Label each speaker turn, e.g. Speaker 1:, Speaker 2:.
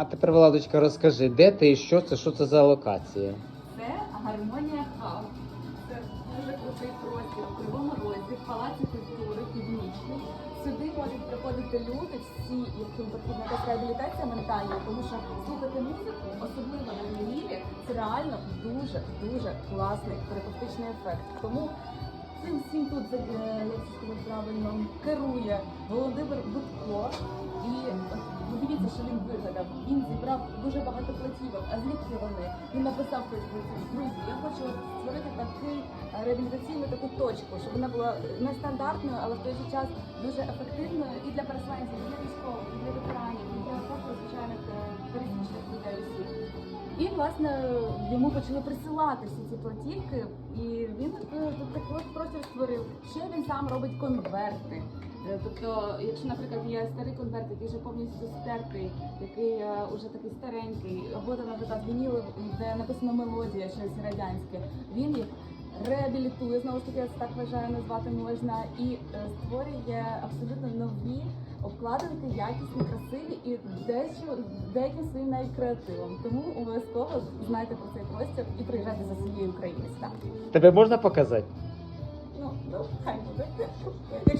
Speaker 1: А тепер, Владочка, розкажи, де ти і що це, що це за локація?
Speaker 2: Це гармонія хаб. Це дуже крутий простір у Кривому Розі, в Палаці культури, північний. Сюди можуть приходити люди, всі, яким потрібна якась реабілітація ментальна, тому що слухати музику, особливо на вінілі, це реально дуже дуже класний терапевтичний ефект. Тому цим всім тут е, як це сказати правильно керує Володимир Будко. І він зібрав дуже багато платівок. А звідки вони? Він написав Фейсбуці, друзі, я хочу створити такий е, реабілітаційну таку точку, щоб вона була нестандартною, але в той же час дуже ефективною і для переселенців, і для військових, і для ветеранів, і для просто звичайних е, пересічних людей усіх. І власне йому почали присилати всі ці платівки, і він е, такий от простір створив. Ще він сам робить конверти. Е, Тобто, якщо, наприклад, є старий конверт, який вже повністю стертий, який е, уже такий старенький, або наприклад, вініли, де написано мелодія, щось радянське, він їх реабілітує, знову ж таки, я це так вважаю, назвати можна, і е, створює абсолютно нові обкладинки, якісні, красиві і дещо деяким своїм навіть креативом. Тому обов'язково знайте про цей простір і приїжджайте за своєю Україною.
Speaker 1: Тебе можна показати?
Speaker 2: Ну, ну, хай буде.